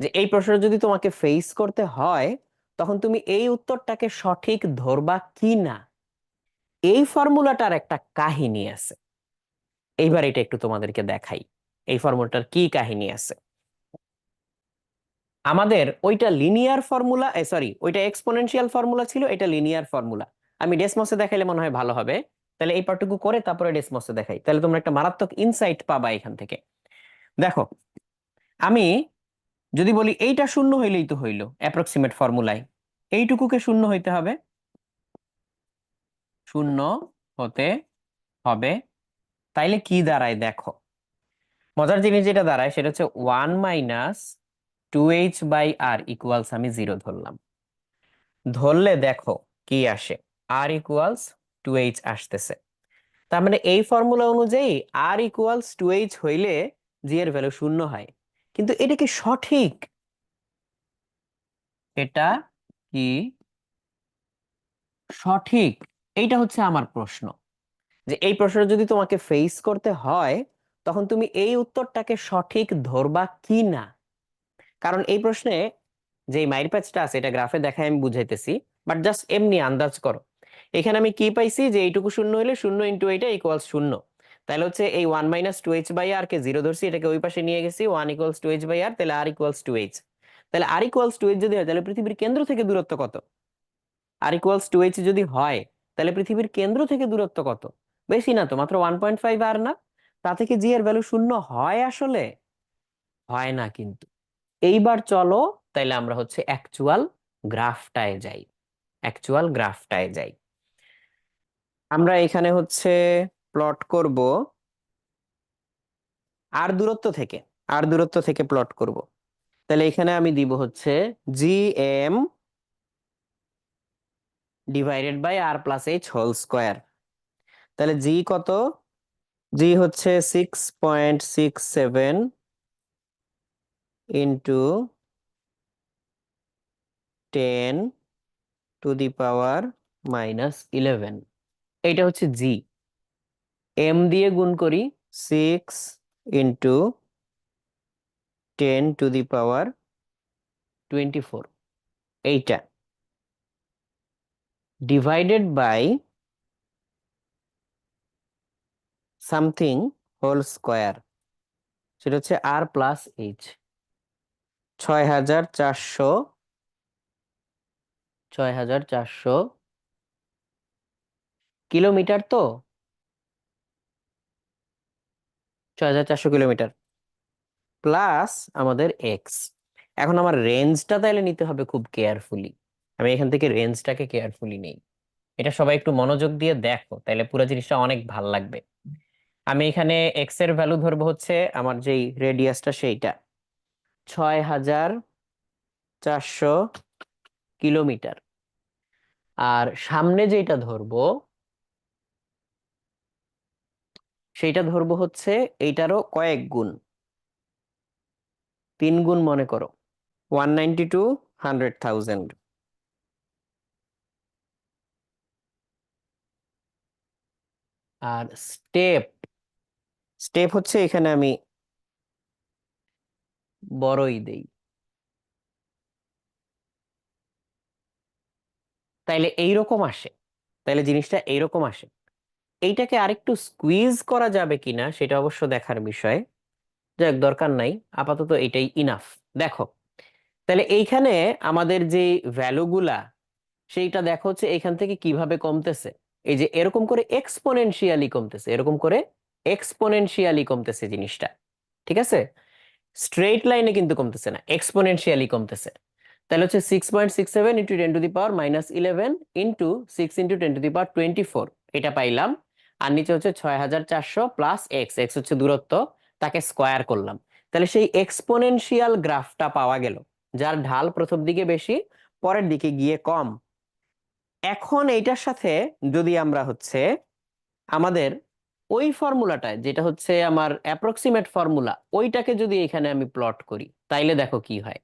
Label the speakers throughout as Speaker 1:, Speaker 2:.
Speaker 1: যে এই প্রশ্নটা যদি তোমাকে ফেস করতে হয়, তখন তুমি এই উত্তরটাকে সঠিক ধরবা কি না এই ফর্মুলাটার একটা কাহিনী আছে। এইবার এটা একটু তোমাদেরকে দেখাই। এই ফর্মুলাটার কি কাহিনী আছে? আমাদের ওইটা লিনিয়ার ফর্মুলা সরি ওইটা এক্সপোনেনশিয়াল ফর্মুলা ছিল, এটা লিনিয়ার ফর্মুলা আমি ডেসমসে দেখাইলে মনে হয় ভালো হবে। তাহলে এই পার্টটুকু করে তারপরে ডেসমসে দেখাই। তাহলে তোমরা একটা মারাত্মক ইনসাইট পাবা এখান থেকে। দেখো, আমি যদি বলি এইটা শূন্য হইলেই তো হইল অ্যাপ্রক্সিমেট ফর্মুলায় এইটুকুকে শূন্য হইতে হবে। শূন্য হতে হবে। তাইলে কি দাঁড়ায় দেখো? মজার জিনিস যেটা দাঁড়ায় সেটা হচ্ছে one minus two H by R equals আমি জিরো ধরলাম। ধরলে দেখো কি আসে? আর ইকুয়ালস টু এইচ আসতেছে। তার মানে এই ফর্মুলা অনুযায়ী আর ইকুয়ালস টু এইচ হইলে জি এর ভ্যালু শূন্য হয়। কিন্তু এটা কি সঠিক? এটা কি? সঠিক। এইটা হচ্ছে আমার প্রশ্ন। যে এই প্রশ্ন যদি তোমাকে ফেস করতে হয়, তখন তুমি এই উত্তরটাকে সঠিক ধরবা কি না? কারণ এই প্রশ্নে যে মাইর প্যাচটা আছে, এটা গ্রাফে দেখায়, আমি বুঝাইতেছি। বাট জাস্ট এমনি আন্দাজ করো। এখানে আমি কি পাইছি? যে এইটুকু শূন্য হলে শূন্য ইন্টু এইটা ইকুয়ালস শূন্য। তাহলে হচ্ছে এই one minus two H by R K zero ধরছি, এটাকে ওই পাশে নিয়ে গেছি one equals two H by R তাহলে আর ইকুয়ালস টু এইচ তাহলে আর ইকুয়ালস টু এইচ যদি হয়, তাহলে পৃথিবীর কেন্দ্র থেকে দূরত্ব কত? আর ইকুয়ালস টু এইচ যদি হয়, তাহলে পৃথিবীর কেন্দ্র থেকে দূরত্ব কত? বেশি না তো, মাত্র ওয়ান পয়েন্ট ফাইভ আর না? তা থেকে জি এর ভ্যালু শূন্য হয় আসলে? হয় না কিন্তু। এইবার চলো, তাইলে আমরা হচ্ছে অ্যাকচুয়াল গ্রাফটায় যাই। অ্যাকচুয়াল গ্রাফটায় যাই। আমরা এখানে হচ্ছে প্লট করব আর দূরত্ব থেকে আর দূরত্ব থেকে প্লট করব। তাহলে এখানে আমি দিব হচ্ছে G M divided by R plus H whole square তাহলে জি কত? জি হচ্ছে six point six seven into ten to the power minus eleven এইটা হচ্ছে জি এম দিয়ে গুণ করি six into ten to the power twenty four এইটা। Divided by something whole square সেটা হচ্ছে আর প্লাস এইচ ছয় হাজার চারশো ছয় হাজার চারশো কিলোমিটার তো? ছয় হাজার চারশো কিলোমিটার। প্লাস আমাদের এক্স এখন আমার রেঞ্জটা তাইলে নিতে হবে খুব কেয়ারফুলি। আমি এখান থেকে রেঞ্জটাকে কেয়ারফুলি নেই। এটা সবাই একটু মনোযোগ দিয়ে দেখো তাহলে পুরো জিনিসটা অনেক ভালো লাগবে। আমি এখানে এক্সের ভ্যালু ধরবো হচ্ছে আমার যেই রেডিয়াসটা সেইটা। ছয় হাজার চারশো কিলোমিটার। আর সামনে যেটা ধরবো সেইটা ধরবো হচ্ছে এইটারও কয়েক গুণ। তিন গুণ মনে করো। One ninety two hundred thousand আর স্টেপ স্টেপ হচ্ছে এখানে আমি বড়ই দেই। তাইলে এইরকম আসে। তাইলে জিনিসটা এইরকম আসে। এইটাকে আরেকটু স্কুইজ করা যাবে কিনা সেটা অবশ্য দেখার বিষয়। যাক, দরকার নাই। আপাতত এটাই ইনাফ দেখো, তাহলে এইখানে আমাদের যে ভ্যালুগুলা সেইটা দেখো হচ্ছে এইখান থেকে কীভাবে কমতেছে। এই যে এরকম করে এক্সপোনেনশিয়ালি কমতেছে, এরকম করে এক্সপোনেনশিয়ালি কমতেছে জিনিসটা, ঠিক আছে? স্ট্রেট লাইনে কিন্তু কমতেছে না এক্সপোনেনশিয়ালি কমতেছে। তাহলে হচ্ছে six point six seven into ten to the power minus eleven into six into ten to the power twenty four এটা পাইলাম। আর নিচে হচ্ছে ছয় হাজার চারশো প্লাস এক্স এক্স হচ্ছে দূরত্ব, তাকে স্কোয়ার করলাম। তাহলে সেই এক্সপোনেনশিয়াল গ্রাফটা পাওয়া গেল, যার ঢাল প্রথম দিকে বেশি, পরের দিকে গিয়ে কম। এখন এইটার সাথে যদি আমরা হচ্ছে আমাদের ওই ফর্মুলাটা যেটা হচ্ছে আমার অ্যাপ্রক্সিমেট ফর্মুলা, ওইটাকে যদি এখানে আমি প্লট করি, তাইলে দেখো কি হয়।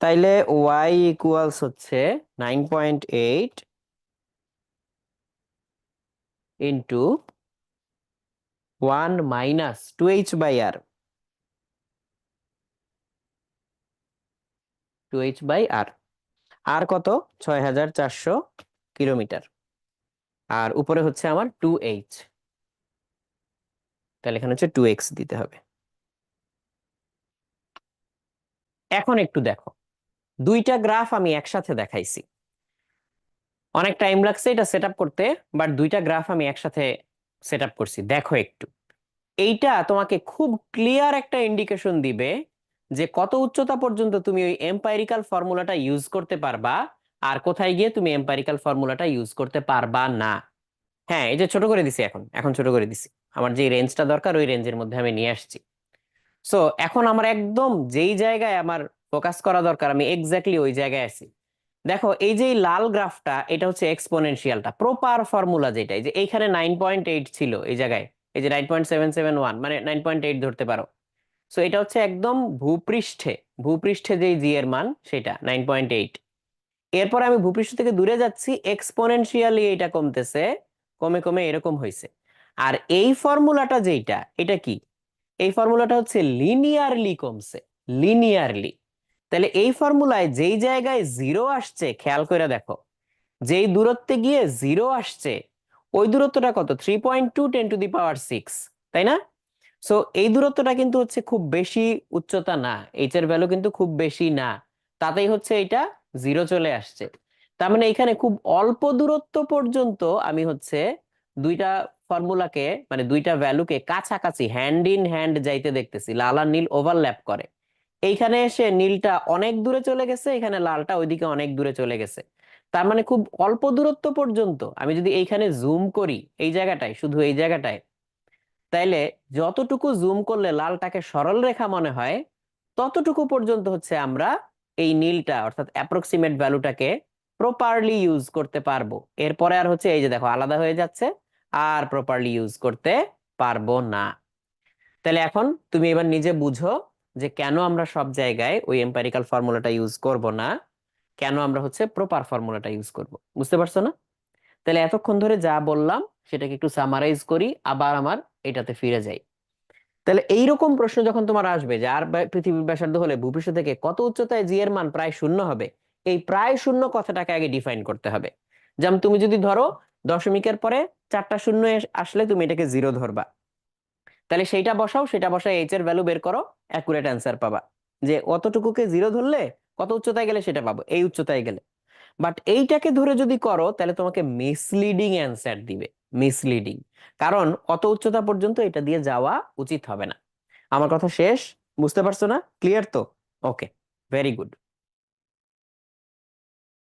Speaker 1: তাইলে ওয়াই ইকুয়ালস হচ্ছে nine point eight one minus two H by R two H by R কত? ছয় হাজার চারশো কিলোমিটার। আর উপরে হচ্ছে আমার টু এইচ তাহলে এখানে হচ্ছে টু এক্স দিতে হবে। এখন একটু দেখো। দুইটা গ্রাফ আমি একসাথে দেখাইছি। অনেক টাইম লাগছে এটা সেট করতে বাট দুইটা গ্রাফ আমি একসাথে সেট করছি। দেখো একটু। এইটা তোমাকে খুব ক্লিয়ার একটা ইন্ডিকেশন দিবে যে কত উচ্চতা পর্যন্ত তুমি ওই এম্পাইরিক্যাল ফর্মুলাটা ইউজ করতে পারবা আর কোথায় গিয়ে তুমি এম্পাইরিক্যাল ফর্মুলাটা ইউজ করতে পারবা না। হ্যাঁ এই যে ছোট করে দিছি এখন এখন ছোট করে দিছি। আমার যে রেঞ্জটা দরকার, ওই রেঞ্জের মধ্যে আমি নিয়ে আসছি। সো এখন আমার একদম যেই জায়গায় আমার ফোকাস করা দরকার, আমি এক্স্যাক্টলি ওই জায়গায় আছি। দেখো, এই যে লাল গ্রাফটা, এটা হচ্ছে এক্সপোনেনশিয়ালটা প্রপার ফর্মুলা যেটা যে এইখানে নাইন পয়েন্ট এইট ছিল এই জায়গায়, এই যে nine point seven seven one মানে নাইন পয়েন্ট এইট ধরতে পারো। সো এটা হচ্ছে একদম ভূপৃষ্ঠে ভূপৃষ্ঠে যেই জি এর মান, সেটা নাইন পয়েন্ট এইট এরপর আমি ভূপৃষ্ঠ থেকে দূরে যাচ্ছি এক্সপোনেনশিয়ালি এটা কমতেছে, কমে কমে এরকম হয়েছে আর এই ফর্মুলাটা যেটা এটা কি? এই ফর্মুলাটা হচ্ছে লিনিয়ারলি কমছে লিনিয়ারলি তাহলে এই ফর্মুলায় যেই জায়গায় জিরো আসছে, খেয়াল করে দেখো, যেই দূরত্বে গিয়ে জিরো আসছে, ওই দূরত্বটা কত? Three point two ten to the power six তাই না? সো এই দূরত্বটা কিন্তু হচ্ছে খুব বেশি উচ্চতা না এইচ এর ভ্যালু কিন্তু খুব বেশি না, তাতেই হচ্ছে এটা জিরো চলে আসছে। তার মানে এখানে খুব অল্প দূরত্ব পর্যন্ত আমি হচ্ছে দুইটা ফর্মুলাকে মানে দুইটা ভ্যালুকে কাছাকাছি হ্যান্ড ইন হ্যান্ড যাইতে দেখতেছি, লাল আর নীল ওভারল্যাপ করে। এইখানে এসে নীলটা অনেক দূরে চলে গেছে, এখানে লালটা ওইদিকে অনেক দূরে চলে গেছে। তার মানে খুব অল্প দূরত্ব পর্যন্ত, আমি যদি এইখানে জুম করি, এই জায়গাটায়, শুধু এই জায়গাটায়, তাইলে যতটুকু জুম করলে লালটাকে সরল রেখা মনে হয়, ততটুকু পর্যন্ত হচ্ছে আমরা এই নীলটা, অর্থাৎ অ্যাপ্রক্সিমেট ভ্যালুটাকে প্রপারলি ইউজ করতে পারব। এরপরে আর হচ্ছে এই যে দেখো, আলাদা হয়ে যাচ্ছে, আর প্রপারলি ইউজ করতে পারব না। তাহলে এখন তুমি এবার নিজে বুঝো যে কেন আমরা সব জায়গায় ওই এম্পারিক্যাল ফর্মুলাটা ইউজ করব না? কেন আমরা হচ্ছে প্রপার ফর্মুলাটা ইউজ করব? বুঝতে পারছ না? তাহলে এতক্ষণ ধরে যা বললাম, সেটাকে একটু সামারাইজ করি, আবার আমার এটাতে ফিরে যাই। তাহলে এইরকম প্রশ্ন যখন তোমার আসবে যে আর পৃথিবীর ব্যাসার্ধ হলে ভূপৃষ্ঠ থেকে কত উচ্চতায় জি এর মান প্রায় শূন্য হবে, এই প্রায় শূন্য কথাটাকে আগে ডিফাইন করতে হবে। যেমন তুমি যদি ধরো দশমিকের পরে চারটা শূন্য আসলে তুমি এটাকে জিরো ধরবা। তাহলে সেইটা বসাও, সেটা বসায় এইচ এর ভ্যালু বের করো অ্যাকুরেট অ্যান্সার পাবা। যে অতটুকুকে জিরো ধরলে কত উচ্চতায় গেলে সেটা পাবো, এই উচ্চতায় গেলে। বাট এইটাকে ধরে যদি করো, তাহলে তোমাকে মিসলিডিং অ্যান্সার দিবে মিসলিডিং কারণ অত উচ্চতা পর্যন্ত এটা দিয়ে যাওয়া উচিত হবে না। আমার কথা শেষ, বুঝতে পারছ না? ক্লিয়ার তো? Okay very good